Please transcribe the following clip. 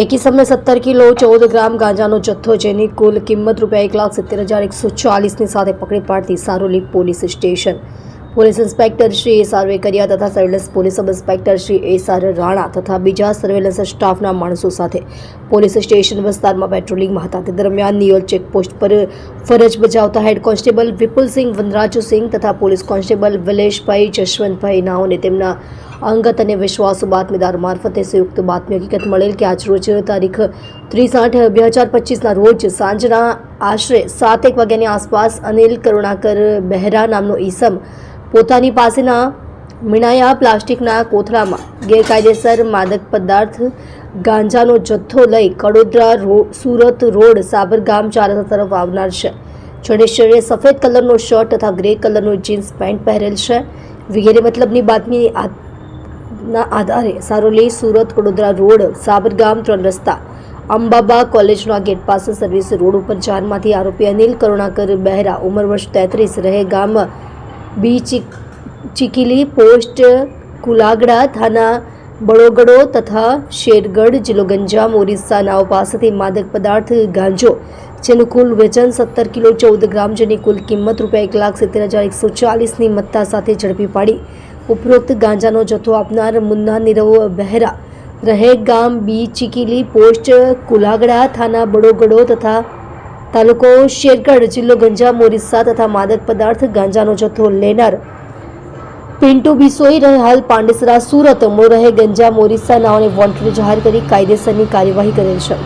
એકી સમયે સત્તર કિલો, ચૌદ ગ્રામ ગાંજાનો જથ્થો જેની કુલ કિંમત રૂપિયા એક લાખ સિત્તેર હજાર એકસો ચાલીસની સાથે પકડી પાડતી Saroli police station. Police inspector Shri S R Vekariya તથા surveillance police sub inspector Shri S R Rana તથા બીજા સર્વેલન્સ સ્ટાફના માણસો સાથે પોલીસ સ્ટેશન વિસ્તારમાં પેટ્રોલિંગમાં હતા. તે દરમિયાન નિયોલ ચેકપોસ્ટ પર ફરજ બજાવતા હેડ કોન્સ્ટેબલ વિપુલસિંહ વનરાજુસિંહ તથા પોલીસ કોન્સ્ટેબલ વિલેશભાઈ, જશવંતભાઈ નાઓને તેમના અંગત અને વિશ્વાસુ બાતમીદાર મારફતે સંયુક્ત બાતમી હકીકત મળેલ કે આજરોજ તારીખ ત્રીસ આઠ બે હજાર પચીસના રોજ સાંજના આશરે સાત એક વાગ્યાની આસપાસ અનિલ કરુણાકર બહેરા નામનો ઈસમ પોતાની પાસેના મીણાયા પ્લાસ્ટિકના કોથળામાં ગેરકાયદેસર માદક પદાર્થ, ગાંજાનો જથ્થો લઈ કડોદરા સુરત રોડ સાબરગામ ચાર તરફ આવનાર છે. જડેશ્વરે સફેદ કલરનો શર્ટ તથા ગ્રે કલરનો જીન્સ પેન્ટ પહેરેલ છે. વગેરે મતલબની બાતમી ના આધારે સારોલી સુરત વડોદરા રોડ સાબરગામ ત્રણ રસ્તા, અંબાબા કોલેજના ગેટ પાસે સર્વિસ રોડ ઉપર ચારમાંથી આરોપી અનિલ કરુણાકર બહેરા, ઉંમર વર્ષ તેત્રીસ, રહે ગામ બી ચીક ચીકીલી પોસ્ટ, કુલાગડા થાના, બળોગડો તથા શેરગઢ, જિલ્લો ગંજામ, ઓરિસ્સા, નાવ પાસેથી માદક પદાર્થ, ગાંજો, જેનું કુલ વજન સત્તર કિલો ચૌદ ગ્રામ જેની કુલ કિંમત રૂપિયા એક લાખ સિત્તેર હજાર એકસો ચાલીસની મત્તા સાથે ઝડપી પાડી. ઉપરોક્ત ગાંજાનો જથ્થો આપનાર મુન્ના નીરવ બહેરા રહે ગામ બી ચીકીલી પોસ્ટ, કુલાગડા થાના, બળોગડો તથા તાલુકો શેરગઢ જિલ્લો ગંજા ઓરિસ્સા તથા માદક પદાર્થ ગાંજાનો જથ્થો લેનાર પિન્ટુ બિસોઈ રહે હાલ પાંડેસરા સુરત. મૂળ રહે ગંજામ ઓરિસ્સા નાઓને વોન્ટેડ જાહેર કરી કાયદેસરની કાર્યવાહી કરેલ છે.